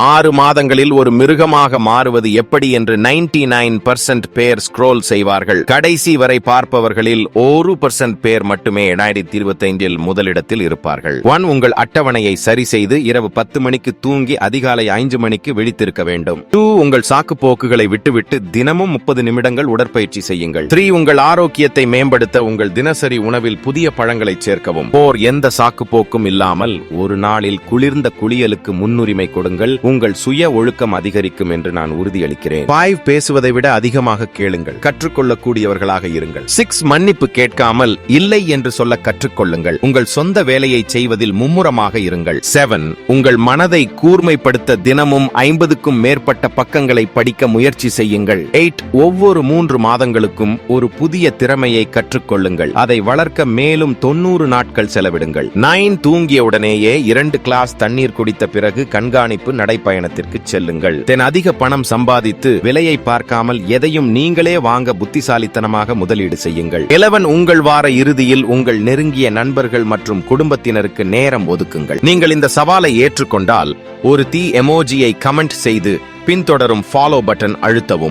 ஆறு மாதங்களில் ஒரு மிருகமாக மாறுவது எப்படி என்று நைன்டி நைன் பர்சன்ட் பேர் ஸ்க்ரோல் செய்வார்கள். கடைசி வரை பார்ப்பவர்களில் ஒரு பர்சன்ட் பேர் மட்டுமே இரண்டாயிரத்தி இருபத்தி ஐந்தில் முதலிடத்தில் இருப்பார்கள். ஒன் உங்கள் அட்டவணையை சரி செய்து இரவு பத்து மணிக்கு தூங்கி அதிகாலை ஐந்து மணிக்கு விழித்திருக்க வேண்டும். டூ உங்கள் சாக்கு போக்குகளை விட்டுவிட்டு தினமும் முப்பது நிமிடங்கள் உடற்பயிற்சி செய்யுங்கள். த்ரீ உங்கள் ஆரோக்கியத்தை மேம்படுத்த உங்கள் தினசரி உணவில் புதிய பழங்களை சேர்க்கவும். போர் எந்த சாக்கு போக்கும் இல்லாமல் ஒரு நாளில் குளிர்ந்த குளியலுக்கு முன்னுரிமை கொடுங்கள். உங்கள் சுய ஒழுக்கம் அதிகரிக்கும் என்று நான் உறுதியளிக்கிறேன். ஃபைவ் பேசுவதை விட அதிகமாக கேளுங்கள். கற்றுக்கொள்ளக்கூடியவர்களாக இருங்கள். சிக்ஸ் மன்னிப்பு கேட்காமல் இல்லை என்று சொல்ல கற்றுக்கொள்ளுங்கள். உங்கள் சொந்த வேலையை செய்வதில் மும்முரமாக இருங்கள். செவன் உங்கள் மனதை கூர்மைப்படுத்த தினமும் ஐம்பதுக்கும் மேற்பட்ட பக்கங்களை படிக்க முயற்சி செய்யுங்கள். எயிட் ஒவ்வொரு மூன்று மாதங்களுக்கும் ஒரு புதிய திறமையை கற்றுக்கொள்ளுங்கள். அதை வளர்க்க மேலும் தொண்ணூறு நாட்கள் செலவிடுங்கள். நைன் தூங்கிய உடனேயே இரண்டு கிளாஸ் தண்ணீர் குடித்த பிறகு கண்காணிப்பு நடைப்பயணத்திற்கு செல்லுங்கள். தென் அதிக பணம் சம்பாதித்து விலையை பார்க்காமல் எதையும் நீங்களே வாங்க புத்திசாலித்தனமாக முதலீடு செய்யுங்கள். இலவன் உங்கள் வார இறுதியில் உங்கள் நெருங்கிய நண்பர்கள் மற்றும் குடும்பத்தினருக்கு நேரம் ஒதுக்குங்கள். நீங்கள் இந்த சவாலை ஏற்றுக்கொண்டால் ஒரு தீ எமோஜியை கமெண்ட் செய்து பின்தொடரும் ஃபாலோ பட்டன் அழுத்தவும்.